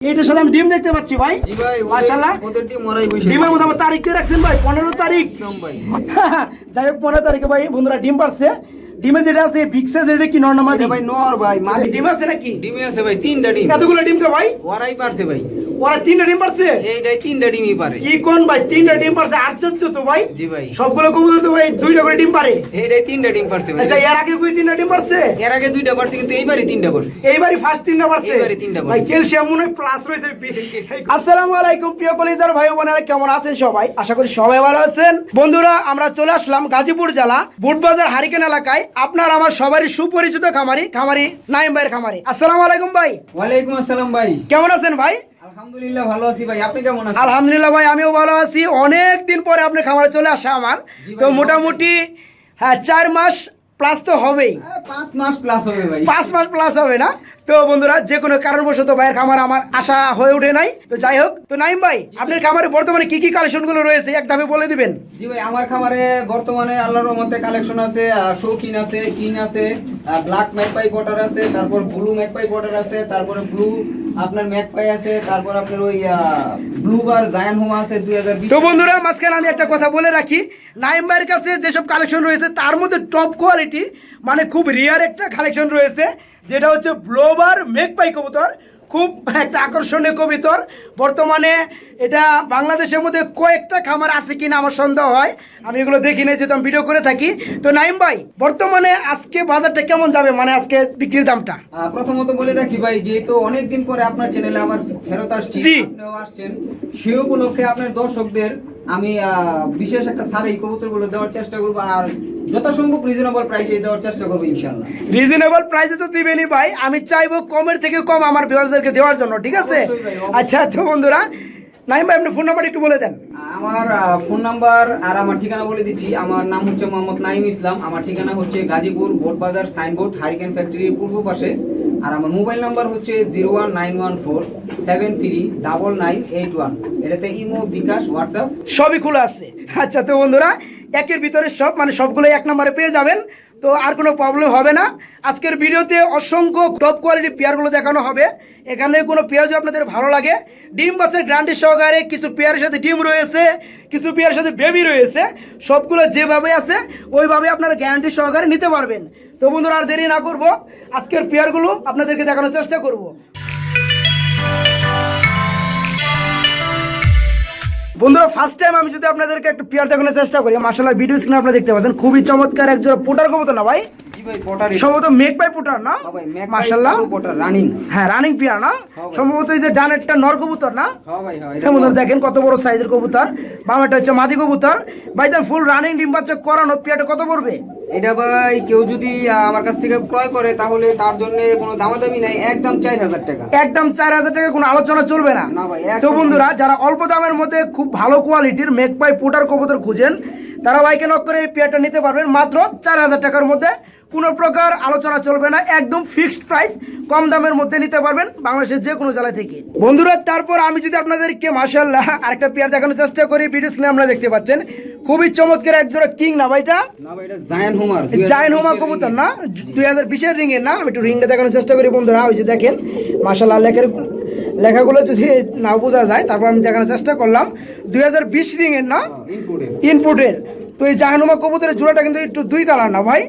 এইটার সাথে আমি ডিম দেখতে পাচ্ছি ভাই। বসে ডিমের মধ্যে আমার তারিখ কে রাখছেন ভাই? পনেরো তারিখ। ভাই। যাই হোক পনেরো তারিখে ভাই বন্ধুরা ডিম পারছে। ডিমে যেটা আছে ভিক্সে যেটা কি এটা ভাই নর ভাই ডিম আছে নাকি? ডিমে আছে ভাই তিনটা ডিম। এতগুলো ডিম কে ভাই? ওরাই পারছে ভাই। ওরা তিনটা ডিম পারছে? এইটাই তিনটা ডিমই পারে। কি কোন ভাই? তিনটা ডিম পারছে আশ্চর্য তো ভাই। জি ভাই। সবগুলো কবুতর তো ভাই দুইটা করে ডিম পারে। এইটাই তিনটা ডিম পারছে ভাই। আচ্ছা এর আগে কই তিনটা ডিম পারছে? এর আগে দুইটা পারছে কিন্তু এইবারই তিনটা পারছে। এইবারই ফার্স্ট তিনটা পারছে? এইবারই তিনটা পারছে। ভাই ক্যালসিয়াম মনে হয় প্লাস রয়েছে। আসসালামু আলাইকুম প্রিয় কলিজার ভাই বোনেরা কেমন আছেন সবাই? আশা করি সবাই ভালো আছেন। বন্ধুরা আমরা চলে আসলাম গাজীপুর জেলা বুটবাজার হারিকেন এলাকায়। আপনার আমার সবারই সুপরিচিত খামারি খামারি নাইম ভাইয়ের খামারি। আসসালামু আলাইকুম ভাই। ওয়ালাইকুম আসসালাম ভাই। কেমন আছেন ভাই? আলহামদুলিল্লাহ ভালো আছি ভাই আপনি কেমন আছেন? আলহামদুলিল্লাহ ভাই আমিও ভালো আছি। অনেক দিন পরে আপনি খামারে চলে আসা আমার। তো মোটামুটি হ্যাঁ চার মাস প্লাস তো হবেই। পাঁচ মাস প্লাস হবে ভাই। পাঁচ মাস প্লাস হবে না? তো বন্ধুরা যে কোনো কারণবশত ভাইয়ের খামার আমার আশা হয়ে ওঠে নাই। তো যাই হোক তো নাইম ভাই আপনার খামারে বর্তমানে কি কি কালেকশনগুলো রয়েছে? এক ধাপে বলে দিবেন। জি ভাই আমার খামারে বর্তমানে আল্লাহর রহমতে কালেকশন আছে শৌখিন আছে কিন আছে ব্ল্যাক ম্যাকপাই বর্ডার আছে তারপর ব্লু ম্যাকপাই বর্ডার আছে তারপরে ব্লু আপনার ম্যাকপাই আছে, তারপর আপনার ওই ব্লু বার জায়ান হোমা আছে দুই হাজার তো বন্ধুরা, মাঝখানে আমি একটা কথা বলে রাখি। নাইম কাছে যেসব কালেকশন রয়েছে, তার মধ্যে টপ কোয়ালিটি মানে খুব রিয়ার একটা কালেকশন রয়েছে, যেটা হচ্ছে ব্লোবার মেকপাই কবুতর। খুব একটা আকর্ষণীয় কবিতর বর্তমানে এটা বাংলাদেশের মধ্যে কয়েকটা খামার আছে কিনা আমার সন্দেহ হয়। আমি এগুলো দেখি নাই যেহেতু আমি ভিডিও করে থাকি। তো নাইম ভাই বর্তমানে আজকে বাজারটা কেমন যাবে? মানে আজকে বিক্রির দামটা? প্রথমত বলে রাখি ভাই যেহেতু অনেকদিন পরে আপনার চ্যানেলে আবার ফেরত আসছি। আপনিও আসছেন সেই উপলক্ষে আপনার দর্শকদের আমি বিশেষ একটা সার এই কবুতরগুলো দেওয়ার চেষ্টা করব। আর যথাসম্ভব রিজনেবল প্রাইসে দেওয়ার চেষ্টা করব ইনশাল্লাহ রিজনেবল প্রাইসে তো দিবেনই ভাই। আমি চাইব কমের থেকে কম আমার ভিউয়ারদেরকে দেওয়ার জন্য ঠিক আছে? আচ্ছা তো বন্ধুরা নাইম ভাই আপনি ফোন নাম্বার একটু বলে দেন। আমার ফোন নাম্বার আর আমার ঠিকানা বলে দিচ্ছি। আমার নাম হচ্ছে মোহাম্মদ নাইম ইসলাম। আমার ঠিকানা হচ্ছে গাজীপুর বোটবাজার সাইনবোর্ড হারিকেন ফ্যাক্টরির পূর্ব পাশে। আর আমার মোবাইল নাম্বার হচ্ছে zero one nine one four seven three double nine eight one এটাতে ইমো বিকাশ হোয়াটসঅ্যাপ। সবই খোলা আছে। আচ্ছা তো বন্ধুরা একের ভিতরে সব মানে সবগুলো এক নম্বরে পেয়ে যাবেন। তো আর কোনো প্রবলেম হবে না। আজকের ভিডিওতে অসংখ্য টপ কোয়ালিটি পেয়ারগুলো দেখানো হবে। এখানে কোনো পেয়ার যদি আপনাদের ভালো লাগে, ডিম বাচ্চার গ্রান্ডি সহকারে কিছু পেয়ারের সাথে ডিম রয়েছে, কিছু পেয়ারের সাথে বেবি রয়েছে, সবগুলো যেভাবে আছে, ওইভাবে আপনারা গ্যারান্টি সহকারে নিতে পারবেন। তো বন্ধুরা, আর দেরি না করব। আজকের পেয়ারগুলো আপনাদেরকে দেখানোর চেষ্টা করব। বন্ধুরা ফার্স্ট টাইম আমি যদি আপনাদেরকে একটু পেয়ার দেখানোর চেষ্টা করি মার্শাল ভিডিও স্ক্রিনে আপনারা দেখতে পাচ্ছেন, খুবই চমৎকার একজন পোটার কবুতর না ভাই? সম্ভবত পোটার না? মার্শাল্লাহ রানিং। হ্যাঁ রানিং পেয়ার না? হ্যাঁ সম্ভবত এই যে ডানেরটা নর কবুতর না? হ্যাঁ হ্যাঁ দেখেন কত বড় সাইজের কবুতর। বামেরটা হচ্ছে মাদি কবুতর। ভাইজান ফুল রানিং ডিম বাচ্চা করানো পেয়ারটা কত পড়বে? এটা ভাই কেউ যদি আমার কাছ থেকে ক্রয় করে তাহলে তার জন্য কোনো দামাদামি নাই একদম চার হাজার টাকা। একদম চার হাজার টাকা কোনো আলোচনা চলবে না। না ভাই, তো বন্ধুরা যারা অল্প দামের মধ্যে খুব ভালো কোয়ালিটির মেকপাই পোটার কবুতর খুঁজেন তারা বাইকে নক করে এই পেয়ারটা নিতে পারবেন মাত্র চার হাজার টাকার মধ্যে। কোনো প্রকার আলোচনা চলবে না একদম ফিক্সড প্রাইস কম দামের মধ্যে নিতে পারবেন বাংলাদেশের যে কোনো জেলা থেকে। বন্ধুরা তারপর আমি যদি আপনাদেরকে মাসাল্লাহ আরেকটা পেয়ার দেখানোর চেষ্টা করি ভিডিও স্ক্রিনে আপনারা দেখতে পাচ্ছেন খুবই চমৎকার একজোড়া কিং না ভাইটা? না ভাই হোমার জাইন হোমা কবুতর না? দুই হাজার বিশের রিং এর না? আমি একটু রিংটা দেখানোর চেষ্টা করি বন্ধুরা ওই যে দেখেন মাসাল্লাহ লেখের লেখাগুলো যদি না বোঝা যায় তারপর আমি দেখানোর চেষ্টা করলাম। দুই হাজার বিশ রিং এর না ইনপুটের ইনপুটের তো এই জাহানুমা কবুতরের জোড়াটা কিন্তু একটু দুই কালার না ভাই?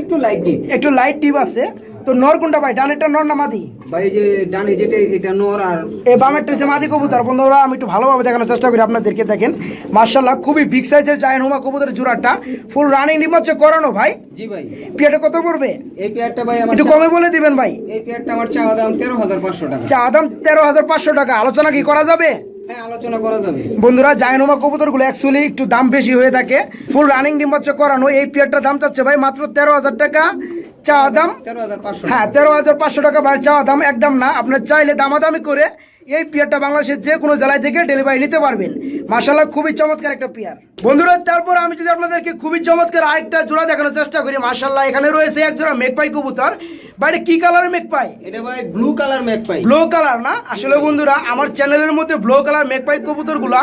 একটু লাইট ডিপ একটু লাইট ডিপ আছে। তো নর কোনটা ভাই? ডানেরটা নর না মাদি? ভাই যে ডানে যেটা এটা নর আর এই বামেরটা হচ্ছে মাদি কবুতর। বন্ধুরা আমি একটু ভালোভাবে দেখানোর চেষ্টা করি আপনাদেরকে দেখেন। মার্শাল্লাহ খুবই বিগ সাইজের জায়ন হুমা কবুতরের জোড়াটা। ফুল রানিং ডিম হচ্ছে করানো ভাই। জি ভাই। পিয়াটা কত পড়বে? এই পেয়ারটা ভাই আমার একটু কমে বলে দিবেন ভাই। এই পেয়ারটা আমার চাওয়া দাম তেরো হাজার পাঁচশো টাকা। চা দাম তেরো হাজার পাঁচশো টাকা। আলোচনা কি করা যাবে? হ্যাঁ আলোচনা করা গুলো বন্ধুরা জায়নুমা কবুতরগুলো অ্যাকচুয়ালি একটু দাম বেশি হয়ে থাকে। ফুল রানিং ডিম হচ্ছে করানো এই পিয়ারটার দাম চাচ্ছে ভাই মাত্র তেরো হাজার টাকা। চা দাম তেরো হাজার পাঁচশো হ্যাঁ তেরো হাজার পাঁচশো টাকা ভাই চাওয়া দাম একদম না। আপনার চাইলে দামাদামি করে এই পিয়ারটা বাংলাদেশের যে কোনো জেলায় থেকে ডেলিভারি নিতে পারবেন। মাসাল্লাহ খুবই চমৎকার একটা পিয়ার। বন্ধুরা তারপর আমি যদি আপনাদেরকে খুবই চমৎকার আরেকটা জোড়া দেখানোর চেষ্টা করি মাসাল্লাহ এখানে রয়েছে এক জোড়া মেঘপাই কবুতর। বাইরে কি কালারের মেঘপাই? এটা ভাই blue colour magpie blue colour না? আসলে বন্ধুরা আমার চ্যানেলের মধ্যে ব্লু কালার মেকপাই কবুতরগুলা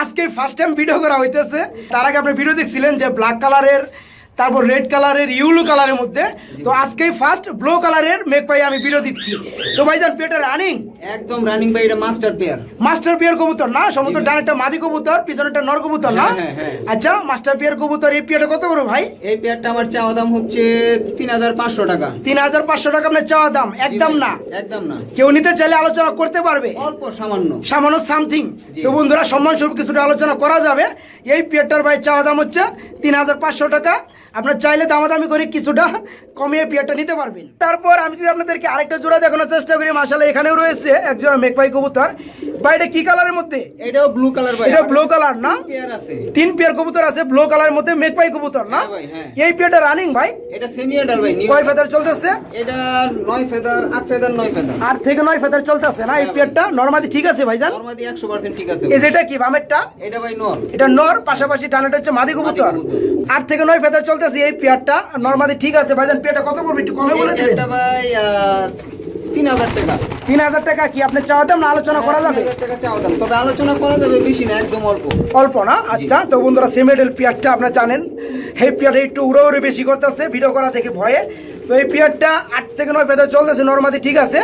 আজকে ফার্স্ট টাইম ভিডিও করা হইতেছে। তার আগে আপনি ভিডিও দেখছিলেন যে ব্ল্যাক কালারের তারপর রেড কালারের ইউলো কালারের মধ্যে। তো আজকেই ফার্স্ট ব্লু কালারের মেঘ পাই আমি ভিডিও দিচ্ছি। তো ভাইজান পেটে রানিং একদম রানিং ভাই এটা মাস্টার পেয়ার মাস্টার পিয়ার কবুতর না? সমস্ত ডান একটা মাদি কবুতর পিছনে একটা নর কবুতর না? হ্যাঁ, হ্যাঁ, হ্যাঁ। আচ্ছা মাস্টার পেয়ার কবুতর এই পিয়ারটা কত বড় ভাই? এই পেয়ারটা আমার চাওয়া দাম হচ্ছে তিন হাজার পাঁচশো টাকা। তিন হাজার পাঁচশো টাকা আপনার চাওয়া দাম? একদম না। একদম না। কেউ নিতে চাইলে আলোচনা করতে পারবে। অল্প সামান্য। সামান্য সামথিং তো বন্ধুরা সম্মান স্বরূপ কিছুটা আলোচনা করা যাবে। এই পিয়ারটার ভাই চাওয়া দাম হচ্ছে তিন হাজার পাঁচশো টাকা। আপনার চাইলে দামাদামি করে কিছুটা কমিয়ে পিয়ারটা নিতে পারবেন। তারপর আমি যদি আপনাদেরকে আরেকটা জোড়া দেখানোর চেষ্টা করি মাসালে এখানেও রয়েছে একজন মেঘপাই কবুতর। ভাই এটা কি কালারের মধ্যে? এটাও ব্লু কালার এটা ব্লু কালার না? তিন পেয়ার কবুতর আছে ব্লু কালারের মধ্যে মেঘপাই কবুতর না? হ্যাঁ হ্যাঁ। এই পেয়ারটা রানিং ভাই? এটা সেমি আডাল ভাই কয় ফেদার চলতেছে? এটা নয় ফেদার আট ফেদার নয় ফেদার আট থেকে নয় ফেদার চলতেছে না এই হ্যাঁ, পেয়ারটা? নর্মালি ঠিক আছে ভাইজান? নরমাদি একশো পার্সেন্ট ঠিক আছে এই যেটা কি বামেরটা? এটা ভাই নর। এটা নর পাশাপাশি ডানাটা হচ্ছে মাদি কবুতর। আট থেকে নয় ফেদার চলতেছে এই পেয়ারটা। নর্মালি ঠিক আছে ভাইজান পেয়ারটা কত পড়বে একটু কমে বলে দিবেন? এটা ভাই তিন হাজার টাকা। তিন হাজার টাকা কি আপনি চাওয়াতাম না আলোচনা করা যাবে? দাম। তবে আলোচনা করা যাবে বেশি না একদম অল্প। অল্প না? আচ্ছা তো বন্ধুরা সেমেডেল পেয়ারটা আপনারা জানেন। এই পেয়ারটা একটু উড়ে উড়ে বেশি করতেছে ভিডিও করা থেকে ভয়ে। তো এই পেয়ারটা আট থেকে নয় ফেদার চলতেছে নর্মালি ঠিক আছে।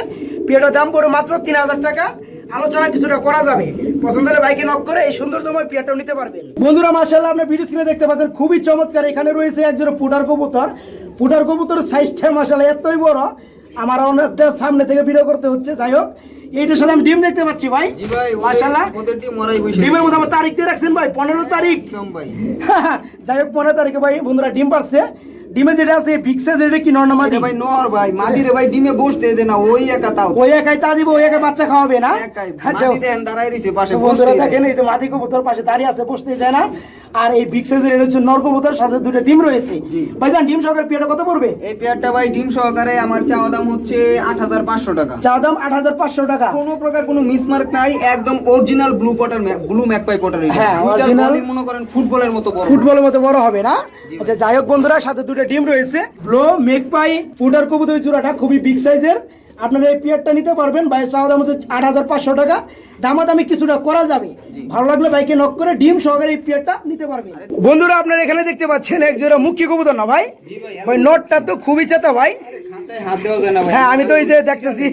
পেয়ারটার দাম পড়ে মাত্র তিন হাজার টাকা। আলোচনা কিছুটা করা যাবে। পছন্দ হলে বাইকে নক করে এই সুন্দর সময় পেয়ারটাও নিতে পারবেন। বন্ধুরা মার্শাল্লাহ আপনি ভিডিও স্ক্রিনে দেখতে পাচ্ছেন খুবই চমৎকার। এখানে রয়েছে একজন পুটার কবুতর। পুটার কবুতর সাইজটা মার্শাল্লাহ এতই বড় আমার অনেকটা সামনে থেকে ভিডিও করতে হচ্ছে। যাই হোক এইটার সাথে আমি ডিম দেখতে পাচ্ছি ভাই। জি ওদের- মার্শাল্লাহ মরাই বসে ডিমের মধ্যে আমার তারিখ দিয়ে রাখছেন ভাই পনেরো তারিখ। একদম ভাই। যাই হোক পনেরো তারিখে ভাই বন্ধুরা ডিম পারছে। ডিমে যেটা আছে ফিক্সে যেটা কি নর্নামাদি মাদি? ভাই নর ভাই মাদি রে ভাই ডিমে বসতে দে না ওই একা তাও। ওই একাই তা দিব ওই একা বাচ্চা খাওয়াবে না? একাই আচ্ছা মাদি দেন দাঁড়াই রইছে পাশে বসতে দেখেন এই যে মাদি কবুতর পাশে দাঁড়িয়ে আছে বসতে যায় না। আর এই বিগ সাইজের এটা হচ্ছে নর কবুতর সাথে দুটো ডিম রয়েছে। ভাইজান ডিম সহকারে পিয়াটা কত পড়বে? এই পেয়ারটা ভাই ডিম সহকারে আমার চাওয়া দাম হচ্ছে আট হাজার পাঁচশো টাকা। চা দাম আট হাজার পাঁচশো টাকা। কোনো প্রকার কোনো মিসমার্ক নাই একদম original blue potter blue magpie potter হ্যাঁ, original। মনে করেন ফুটবলের মতো বড়। ফুটবলের মতো বড় হবে না। আচ্ছা যাই হোক বন্ধুরা সাথে দুটো ডিম রয়েছে। লো মেক পাই পুডার কবুতরের চূড়াটা খুবই বিগ সাইজের আপনারা এই পিয়ারটা নিতে পারবেন। বাইশ চাওয়া দাম হচ্ছে আট হাজার পাঁচশো টাকা। দামাদামি কিছুটা করা যাবে। ভালো লাগলে বাইকে নক করে ডিম সহকারে এই পিয়ারটা নিতে পারবেন বন্ধুরা আপনারা এখানে দেখতে পাচ্ছেন এক জোড়া মুখী কবুতর না ভাই? ভাই, ভাই নটটা তো খুবই চেতা ভাই। ভাই হ্যাঁ আমি তো এই যে দেখতেছি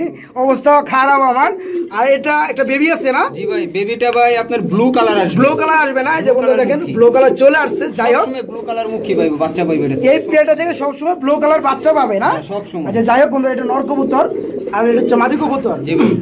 অবস্থা খারাপ আমার। আর এটা একটা বেবি আছে না? জি ভাই বেবিটা ভাই আপনার ব্লু কালার আসবে। ব্লু কালার আসবে না? এই যে বন্ধুরা দেখেন ব্লু কালার চলে আসছে যাই হোক। ব্লু কালার মুখী পাইবো বাচ্চা পাইবে এই থেকে সবসময় ব্লু কালার বাচ্চা পাবে না? হ্যাঁ, সবসময়। আচ্ছা যাই হোক বন্ধুরা এটা নর কবুতর। আর এটা হচ্ছে মাদি কবুতর। জি ভাই।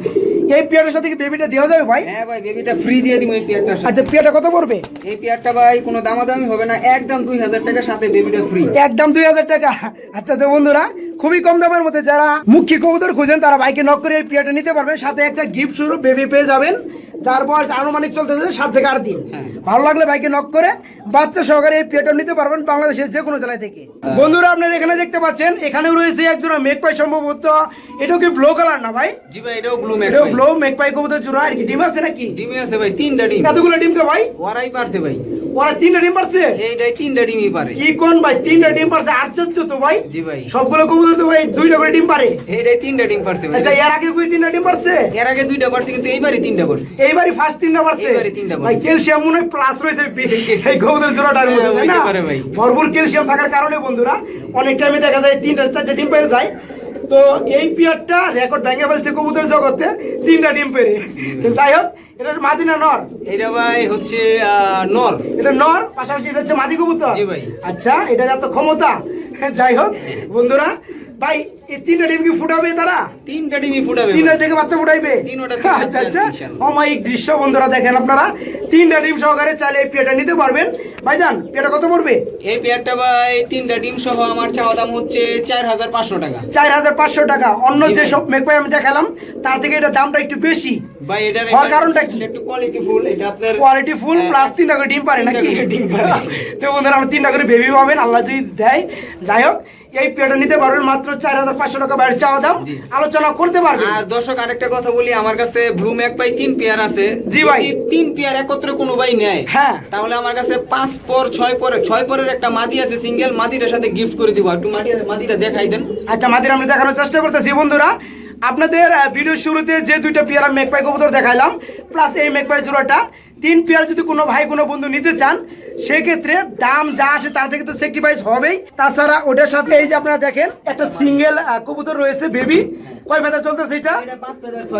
এই পেয়ারের সাথে কি বেবিটা দেওয়া যাবে ভাই? হ্যাঁ ভাই বেবিটা ফ্রি দিয়ে দিব এই পেয়ারটার সাথে। আচ্ছা পেয়ারটা কত পড়বে? এই পেয়ারটা ভাই কোনো দামাদামি হবে না একদম দুই হাজার টাকার সাথে বেবিটা ফ্রি একদম দুই হাজার টাকা। আচ্ছা তো বন্ধুরা খুবই কম দামের মধ্যে যারা মুখ্য কবুতর খুঁজেন তারা বাইকে নক করে এই পেয়ারটা নিতে পারবেন। সাথে একটা গিফট স্বরূপ বেবি পেয়ে যাবেন। যার বয়স আনুমানিক চলতেছে সাত থেকে আট দিন। হ্যাঁ। ভালো লাগলে ভাইকে নক করে বাচ্চা সহকারে এই পেটন নিতে পারবেন বাংলাদেশের যে কোনো জেলায় থেকে। বন্ধুরা আপনারা এখানে দেখতে পাচ্ছেন এখানেও রয়েছে একজন মেঘপাই সম্ভবত। এটাও কি ব্লু কালার না ভাই? জি ভাই এটাও ব্লু ম্যাক এটাও ব্লু মেঘপাই কবুতর জোড়া। আর কি ডিম আছে নাকি? ডিম আছে ভাই তিনটা ডিম। কতগুলো ডিম কে ভাই? ওরাই পারছে ভাই। ওরা তিনটা ডিম পারছে? এইটাই তিনটা ডিমই পারে। কি কোন ভাই? তিনটা ডিম পারছে আশ্চর্য তো ভাই। জি ভাই। সবগুলো কবুতর তো ভাই দুইটা করে ডিম পারে। এইটাই তিনটা ডিম পারছে ভাই। আচ্ছা এর আগে কই তিনটা ডিম পারছে? এর আগে দুইটা পারছে কিন্তু এইবারই তিনটা পারছে। এইবারই ফার্স্ট তিনটা পারছে? এইবারই তিনটা ভাই ক্যালসিয়াম মনে প্লাস রয়েছে এই কবুতর জোড়াটার মধ্যে হ্যাঁ, তাই না? ভাই। ভরপুর ক্যালসিয়াম থাকার কারণে বন্ধুরা অনেক টাইমে দেখা যায় তিনটা চারটা ডিম পেরে যায়। তো এই পিয়ারটা রেকর্ড ভেঙে ফেলছে কবুতর জগতে তিনটা ডিম পেরে। তো যাই হোক এটা হচ্ছে মাদিনা নর? এটা ভাই হচ্ছে আহ, নর। এটা নর পাশাপাশি এটা হচ্ছে মাদি কবুতর? জি ভাই। আচ্ছা এটার এত ক্ষমতা? যাই হোক বন্ধুরা ভাই এই তিনটা ডিম কি ফুটাবে তারা? তিনটা ডিমই ফুটাবে তিনটা। থেকে বাচ্চা ফুটাইবে? তিনোটা আচ্ছা আচ্ছা। অমায়িক দৃশ্য বন্ধুরা দেখেন আপনারা। তিনটা ডিম সহকারে চাইলে এই পেয়ারটা নিতে পারবেন। ভাইজান পেয়ারটা কত পড়বে? এই পেয়ারটা ভাই তিনটা ডিম সহ আমার চাওয়া দাম হচ্ছে চার হাজার পাঁচশো টাকা। চার হাজার পাঁচশো টাকা। অন্য যে সব মেকপাই আমি দেখালাম তার থেকে এটা দামটা একটু বেশি। ভাই এটার হওয়ার কারণটা কি? একটু কোয়ালিটি ফুল এটা আপনার কোয়ালিটি ফুল প্লাস তিনটা করে ডিম পারে নাকি? ডিম পারে। তো বন্ধুরা আমরা তিনটা করে বেবি পাবেন আল্লাহ যদি দেয়। যাই হোক এই পেয়ারটা নিতে পারবেন মাত্র চার হাজার পাঁচশো টাকা বাইরে চাওয়া দাম। আলোচনা করতে পারবেন। আর দর্শক আরেকটা কথা বলি আমার কাছে ব্লু ম্যাক পাই তিন পেয়ার আছে। জি ভাই। তিন পেয়ার একত্রে কোনো ভাই নেয় হ্যাঁ। তাহলে আমার কাছে পাঁচ পর ছয় পরে ছয় পরের একটা মাদি আছে সিঙ্গেল মাদিটার সাথে গিফট করে দিব। একটু মাদি মাদিটা দেখাই দেন। আচ্ছা মাদির আমরা দেখানোর চেষ্টা করতেছি বন্ধুরা। আপনাদের ভিডিও শুরুতে যে দুইটা পেয়ারা মেকপাই কবুতর দেখাইলাম প্লাস এই মেকপাই জোড়াটা তিন পেয়ার যদি কোনো ভাই কোনো বন্ধু নিতে চান সেক্ষেত্রে দাম যা আসে তার থেকে তো সেক্রিফাইস হবেই। তাছাড়া ওটার সাথে এই যে আপনারা দেখেন একটা সিঙ্গেল কবুতর রয়েছে বেবি কয় ফেদার চলতেছে এটা?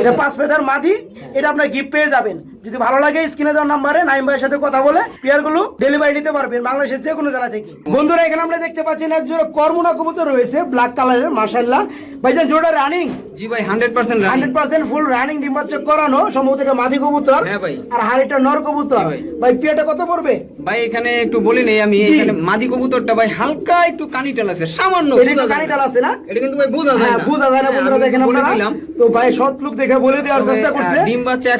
এটা। পাঁচ ফেদার মাদি। এটা আপনার গিফট পেয়ে যাবেন। যদি ভালো লাগে স্ক্রিনে দেওয়ার নাম্বারে নাইম ভাইয়ের সাথে কথা বলে পেয়ারগুলো ডেলিভারি নিতে পারবেন বাংলাদেশের যে কোনো জেলা থেকে। বন্ধুরা এখানে আমরা দেখতে পাচ্ছেন এক জোড়া কর্মনা কবুতর রয়েছে ব্ল্যাক কালারের মার্শাল্লাহ ভাইজান জোড়া রানিং জি ভাই hundred percent hundred percent full running ডিম্বাচক করানো সম্ভবত এটা মাদি কবুতর হ্যাঁ ভাই। আর হাড়িটা নর কবুতর। ভাই। ভাই কত পড়বে? ভাই এখানে একটু বলি নেই আমি এখানে মাদি কবুতরটা ভাই হালকা একটু কানিটাল আছে সামান্য এটা কানিটাল আছে না? কিন্তু ভাই বোঝা যায় হ্যাঁ না। বোঝা যায় না হ্যাঁ, বন্ধুরা দেখেন বলে আপনারা। তো ভাই সৎ লোক দেখে বলে দেওয়ার চেষ্টা করছে। ডিম বাচ্চা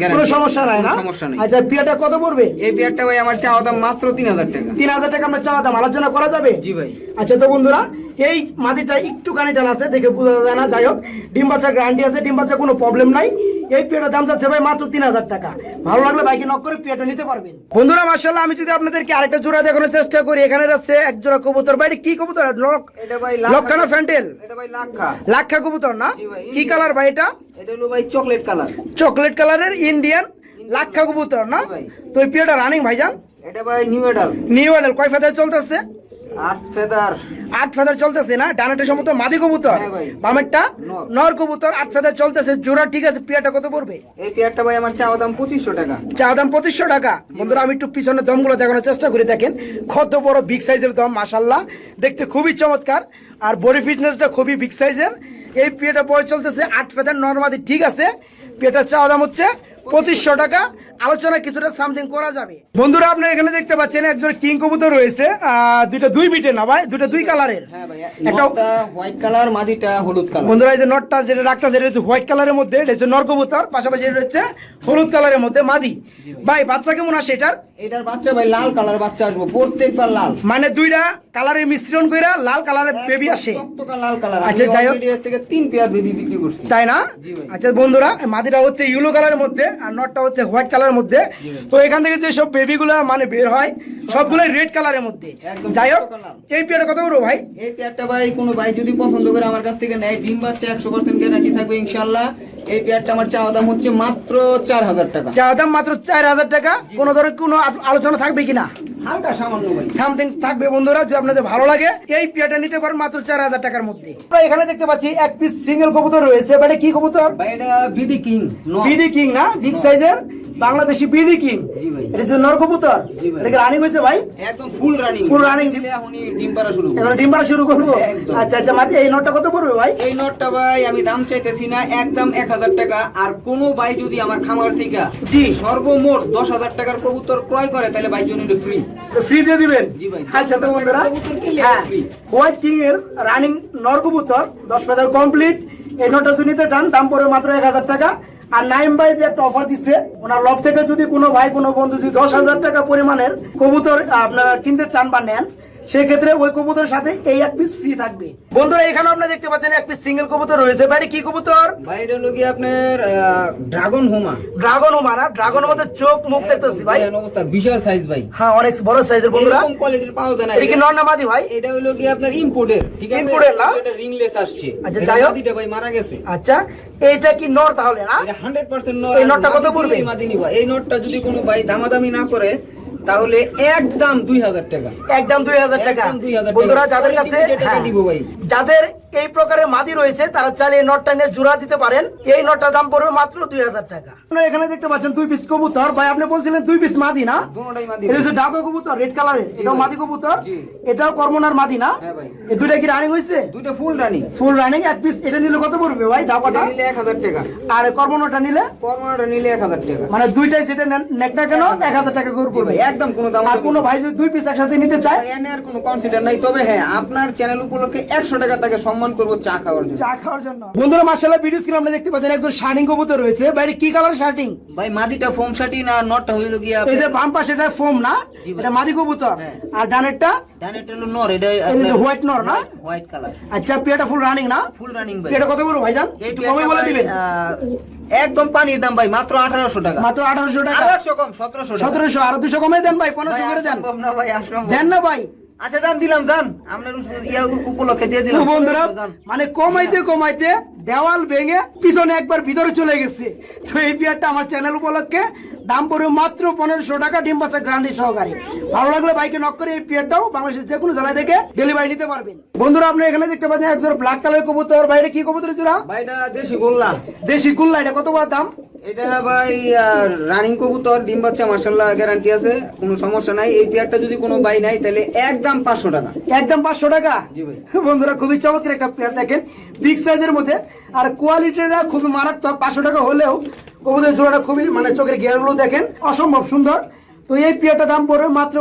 গ্যারান্টি সমস্যা নাই না? সমস্যা নেই। আচ্ছা বিয়াটা কত পড়বে? এই পেয়ারটা ভাই আমার চাওয়া দাম মাত্র তিন হাজার টাকা। তিন হাজার টাকা আমরা চাওয়া দাম আলোচনা করা যাবে? জি ভাই। আচ্ছা তো বন্ধুরা এই মাটিটা একটুখানি ডাল আছে দেখে বোঝা যায় না। যাই হোক ডিম বাচ্চার গ্যারান্টি আছে ডিম বাচ্চা কোনো প্রবলেম নাই। এই পিয়াটার দাম যাচ্ছে ভাই মাত্র তিন হাজার টাকা। ভালো লাগলে বাইকে নক করে পিয়াটা নিতে পারবেন। বন্ধুরা মার্শাল্লাহ আমি যদি আপনাদেরকে আরেকটা জোড়া দেখানোর চেষ্টা করি এখানে আছে এক জোড়া কবুতর। ভাই কি কবুতর? লক্ষা। লক্ষানা ফ্যান্টেল? লাক্ষা। কবুতর না? কি কালার ভাই এটা? এটা হলো ভাই চকলেট কালার চকলেট কালারের ইন্ডিয়ান লাক্ষা কবুতর না? তো এই পেয়ারটা রানিং ভাইজান? এটা ভাই নিউ এডাল নিউ মডেল কয় ফেদার চলতেছে? আট ফেদার আট ফেদার চলতেছে না? ডানাটা সম্ভবত মাদি কবুতর? হ্যাঁ বামেরটা? নর। কবুতর আট ফেদার চলতেছে। জোড়া ঠিক আছে পিয়াটা কত পড়বে? এই ভাই আমার চাওয়া দাম পঁচিশশো টাকা। দাম পঁচিশশো টাকা। বন্ধুরা আমি একটু পিছনে দমগুলো দেখানোর চেষ্টা করে দেখেন। কত বড় বিগ সাইজের দম মাসাল্লাহ দেখতে খুবই চমৎকার। আর বডি ফিটনেসটা খুবই বিগ সাইজের এই পিয়েটা বয়স চলতেছে আট ফেদার নর্মাদি ঠিক আছে। পিয়েটার চাওয়া দাম হচ্ছে পঁচিশশো টাকা। আলোচনা কিছুটা সামথিং করা যাবে। বন্ধুরা আপনারা এখানে দেখতে পাচ্ছেন একজন কিং কবুতর রয়েছে। আহ, দুইটা দুই বিটে না ভাই? দুইটা দুই কালারের। হ্যাঁ ভাই একটা হোয়াইট কালার মাদিটা হলুদ কালার বন্ধুরা এই যে নটটা যেটা রাখটা যেটা হচ্ছে হোয়াইট কালারের মধ্যে এটা হচ্ছে নরকবুতর পাশাপাশি এটা হচ্ছে হলুদ কালারের মধ্যে মাদি। ভাই। বাচ্চা কেমন আসে এটার? এটার বাচ্চা ভাই লাল কালার বাচ্চা আসব প্রত্যেকবার লাল। মানে দুইটা কালারের মিশ্রণ কইরা লাল কালারের বেবি আসে। লাল কালার আচ্ছা, যাই হোক। যাই হোক থেকে তিন পেয়ার বেবি বিক্রি করছি। তাই না? আচ্ছা বন্ধুরা মাদিটা হচ্ছে ইউলো কালারের মধ্যে আর নটটা হচ্ছে হোয়াইট কালারের মধ্যে। তো এখান থেকে যে সব বেবিগুলো মানে বের হয় সবগুলো রেড কালারের মধ্যে। যাই হোক এই পেয়ারটা কত বড় ভাই? এই পেয়ারটা ভাই কোনো ভাই যদি পছন্দ করে আমার কাছ থেকে নেয় ডিম বাচ্চা একশো পার্সেন্ট গ্যারান্টি থাকবে ইনশাল্লাহ এই পেয়ারটা আমার চাওয়া দাম হচ্ছে মাত্র চার হাজার টাকা। চা দাম মাত্র চার হাজার টাকা। কোনো ধরনের কোনো আলোচনা থাকবে কিনা? হালকা সামান্য সামথিং থাকবে বন্ধুরা যদি আপনাদের ভালো লাগে এই পেয়ারটা নিতে পারেন মাত্র চার হাজার টাকার মধ্যে। আমরা এখানে দেখতে পাচ্ছি এক পিস সিঙ্গেল কবুতর রয়েছে। বাট কি কবুতর? বিডি কিং বিডি কিং না? বিগ সাইজের বাংলাদেশি বিডি কিং এটা হচ্ছে নর কবুতর। এটা রানিং হয়েছে ভাই? একদম ফুল রানিং Full running। এখনই ডিম পাড়া শুরু করবে। এখন ডিম পাড়া শুরু করব? আচ্ছা আচ্ছা মাঝে এই নটটা কত পড়বে ভাই? এই নোটটা ভাই আমি দাম চাইতেছি না একদম এক হাজার টাকা। আর কোনো ভাই যদি আমার খামার থেকে জি। সর্বমোট দশ হাজার টাকার কবুতর ক্রয় করে তাহলে ভাই জন্য ফ্রি ফ্রি দিয়ে দিবেন? আচ্ছা তো বন্ধুরা হ্যাঁ হোয়াইট কিং এর রানিং নরকবুতর দশ পেদার কমপ্লিট এই যদি নিতে চান দাম পড়বে মাত্র এক হাজার টাকা। আর নাইম ভাই যে একটা অফার দিচ্ছে ওনার লব থেকে যদি কোনো ভাই কোনো বন্ধু যদি দশ হাজার টাকা পরিমাণের কবুতর আপনারা কিনতে চান বা নেন সেই ক্ষেত্রে ওই কবুতরের সাথে এই এক পিস ফ্রি থাকবে। বন্ধুরা এখানে আপনারা দেখতে পাচ্ছেন এক পিস সিঙ্গেল কবুতর রয়েছে। বাইরে কি কবুতর? ভাই এটা হলো কি আপনার ড্রাগন হোমা। ড্রাগন ও মারা ড্রাগন মধ্যে চোখ মুখ দেখতেছি ভাই। অবস্থা বিশাল সাইজ ভাই। হ্যাঁ অনেক বড় সাইজের বন্ধুরা। এরকম কোয়ালিটির পাওয়া যায় না এটা কি নর না মাদি ভাই? এটা হলো কি আপনার ইম্পোর্টের ঠিক আছে? Imported না? এটা রিংলেস আসছে। আচ্ছা, যাই হোক। এটা ভাই মারা গেছে। আচ্ছা এইটা কি নর তাহলে না? এটা 100% নর এই নোটটা কত পড়বে? এই নোটটা যদি কোনো ভাই দামাদামি না করে তাহলে একদম 2000 টাকা। একদম দুই হাজার টাকা। একদম 2000 টাকা। বন্ধুরা যাদের কাছে হ্যাঁ, দিব ভাই। যাদের এই প্রকারের মাদি রয়েছে তারা চাইলে এই নটটা নিয়ে জোড়া দিতে পারেন। এই নটটার দাম পড়বে মাত্র দুই হাজার টাকা। আপনারা এখানে দেখতে পাচ্ছেন দুই পিস কবুতর। ভাই আপনি বলছিলেন দুই পিস মাদি না? এটা হচ্ছে কবুতর রেড কালারের এটাও মাদি কবুতর। এটাও কর্মনার মাদি না? হ্যাঁ এই দুইটা কি রানিং হয়েছে দুটো ফুল রানিং ফুল রানিং এক পিস এটা নিলে কত পড়বে ভাই ডাকাটা নিলে 1000 টাকা। আর কর্মনাটা নিলে? কর্মনাটা নিলে 1000 টাকা। মানে দুইটাই যেটা নেক না কেন এক হাজার। টাকা করে পড়বে। একদম কোনো দাম আর কোনো ভাই যদি দুই পিস একসাথে নিতে চায়? এনে আর কোনো কনসিডার নাই। তবে হ্যাঁ আপনার চ্যানেল উপলক্ষে 100 টাকা তাকে সম্মান করব চা খাওয়ার জন্য। চা খাওয়ার জন্য। বন্ধুরা মার্শাল্লাহ ভিডিও স্ক্রিন আমরা দেখতে পাচ্ছেন একদম শার্টিং কবুতর রয়েছে। বাইরে কি কালার শার্টিং? ভাই মাদিটা ফোম শাটি না নটটা হইল কি এই যে বাম পাশে এটা ফোম না? এটা মাদি কবুতর। হ্যাঁ। আর ডানেরটা? ডানেরটা হলো নর এটা এটা যে হোয়াইট নর না? হোয়াইট কালার আচ্ছা পেয়াটা ফুল রানিং না? ফুল রানিং ভাই। পেয়াটা কত বড় ভাইজান একটু কমে বলে দিবেন। একদম পানির দাম ভাই মাত্র 1800 টাকা। মাত্র আঠারোশো টাকা। আরও 100 কম 1700 টাকা। সতেরোশো আর দুশো কমে দেন ভাই পনেরোশো করে দেন। না ভাই দেন না ভাই। আচ্ছা যান দিলাম যান। আপনার ইয়া উপলক্ষে দিয়ে দিলাম। বন্ধুরা মানে কমাইতে কমাইতে দেওয়াল ভেঙে পিছনে একবার ভিতরে চলে গেছে। তো এই পেয়ারটা আমার চ্যানেল উপলক্ষে দাম পড়বে মাত্র পনেরোশো টাকা ডিম বাচ্চা গ্রান্ডি সহকারে। ভালো লাগলে বাইকে নক করে এই পেয়ারটাও বাংলাদেশের যে কোনো জেলায় থেকে ডেলিভারি নিতে পারবেন। বন্ধুরা আপনি এখানে দেখতে পাচ্ছেন একজন ব্ল্যাক কালার কবুতর। বাইরে কি কবুতর জোড়া ভাইটা দেশি গোল্লা। দেশি গুল্লা এটা কত বড় দাম? এটা ভাই রানিং কবুতর ডিম বাচ্চা মার্শাল্লাহ গ্যারান্টি আছে কোনো সমস্যা নাই। এই পেয়ারটা যদি কোনো বাই নাই তাহলে একদম পাঁচশো টাকা। একদম পাঁচশো টাকা? জি ভাই। বন্ধুরা খুবই চমৎকার একটা পেয়ার দেখেন। বিগ সাইজের মধ্যে আর কোয়ালিটিটা খুবই মারাত্মক পাঁচশো টাকা হলেও কবুতরের জোড়াটা খুবই মানে চোখের গিয়ারগুলো দেখেন অসম্ভব সুন্দর। তো এই পেয়ারটা দাম পড়বে মাত্র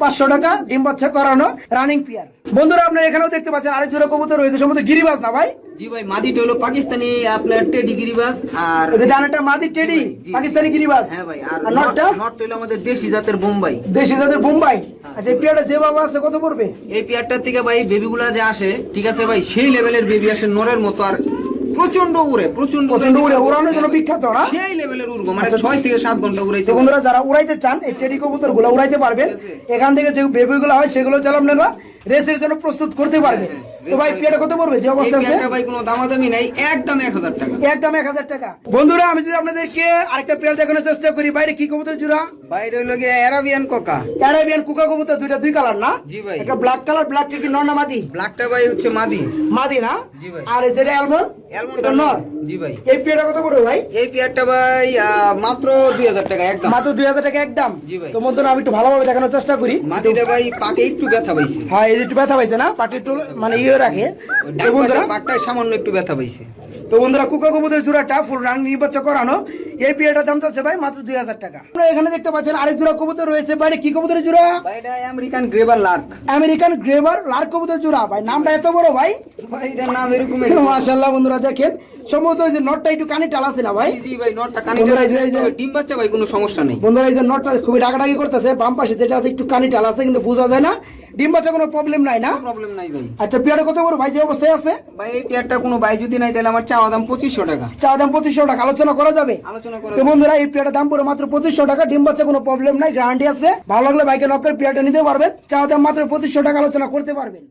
পাঁচশো টাকা ডিম বাচ্চা করানো রানিং পেয়ার। বন্ধুরা আপনারা এখানেও দেখতে পাচ্ছেন আরেক জোড়া কবুতর রয়েছে সম্ভবত গিরিবাজ না ভাই? জি ভাই মাদিটা হলো পাকিস্তানি আপনার টেডি গিরিবাস আর যে ডানাটা মাদি টেডি পাকিস্তানি গিরিবাজ। হ্যাঁ ভাই আর নটটা হলো আমাদের দেশি জাতের বোম্বাই। দেশি জাতের বোম্বাই? আচ্ছা এই পেয়ারটা যে বাবা আছে কত পড়বে? এই পেয়ারটার থেকে ভাই বেবিগুলা যে আসে ঠিক আছে ভাই সেই লেভেলের বেবি আসে নরের মতো আর প্রচণ্ড উড়ে প্রচণ্ড প্রচণ্ড উড়ে উড়ানোর জন্য বিখ্যাত না? সেই লেভেলের উড়বো মানে আচ্ছা। ছয় থেকে সাত ঘণ্টা উড়াইতে বন্ধুরা যারা উড়াইতে চান এই টেডি কবুতরগুলো উড়াইতে পারবেন। এখান থেকে যে বেবিগুলো হয় সেগুলো চালাম আপনারা রেসের জন্য প্রস্তুত করতে পারবেন হ্যাঁ, তো ভাই পেয়ারটা কত পড়বে? যে অবস্থা আছে? ভাই কোনো দামাদামি নাই একদম এক হাজার টাকা। একদম এক হাজার টাকা। বন্ধুরা আমি যদি আপনাদেরকে আরেকটা পেয়ার দেখানোর চেষ্টা করি বাইরে কি কবুতর জোড়া বাইরে হইল গিয়ে অ্যারাবিয়ান কোকা অ্যারাবিয়ান কুকা কবুতর দুইটা দুই কালার না? জি ভাই। একটা ব্ল্যাক কালার ব্ল্যাক কি নর না মাদি? ব্ল্যাকটা ভাই হচ্ছে মাদি। মাদি না? জি ভাই। আর এই যেটা অ্যালমন্ড অ্যালমন্ড এটা নর? জি ভাই। এই পেয়ারটা কত পড়বে ভাই? এই পেয়ারটা ভাই মাত্র দুই হাজার টাকা একদম। মাত্র দুই হাজার টাকা একদম। জি ভাই। তো বন্ধুরা আমি একটু ভালোভাবে দেখানোর চেষ্টা করি। মাদিটা ভাই পাকে একটু ব্যথা পাইছে। হ্যাঁ এই যে একটু ব্যথা পাইছে না পাটি একটু মানে ইয়ে রাখে। তো বন্ধুরা পাকটায় সামান্য একটু ব্যথা পাইছে। তো বন্ধুরা কুকা কবুতর জোড়াটা ফুল রান নির্বাচন করানো। এই পিয়াটার দাম ভাই মাত্র দুই হাজার টাকা। আপনারা এখানে দেখতে পাচ্ছেন আরেক জোড়া কবুতর রয়েছে। বাইরে কি কবুতরের জোড়া এটা আমেরিকান গ্রেভার লার্ক আমেরিকান গ্রেভার লার্ক কবুতর জোড়া ভাই নামটা এত বড় ভাই। এটার নাম বন্ধুরা দেখেন। সম্ভবত ওই যে নটটা একটু কানে টাল আছে না ভাই? জি, ভাই নটটা ডিম বাচ্চা ভাই কোনো সমস্যা নেই। বন্ধুরা এই যে নটটা খুবই ডাকাডাকি করতেছে। বাম পাশে যেটা আছে একটু কানি টাল আছে কিন্তু বোঝা যায় না। ডিম বাচ্চা কোনো প্রবলেম নাই না? প্রবলেম নাই ভাই। আচ্ছা পিয়াটা কত বড় ভাই যে অবস্থায় আছে? ভাই এই পেয়ারটা কোনো ভাই যদি নাই তাহলে আমার চাওয়া দাম পঁচিশশো টাকা। চা দাম পঁচিশশো টাকা আলোচনা করা যাবে? আলোচনা করা তো বন্ধুরা এই পেয়ারটার দাম পড়ে মাত্র পঁচিশশো টাকা ডিম বাচ্চা কোনো প্রবলেম নাই গ্যারান্টি আছে। ভালো লাগলে ভাইকে নক করে পেয়ারটা নিতে পারবেন। চা দাম মাত্র পঁচিশশো টাকা আলোচনা করতে পারবেন।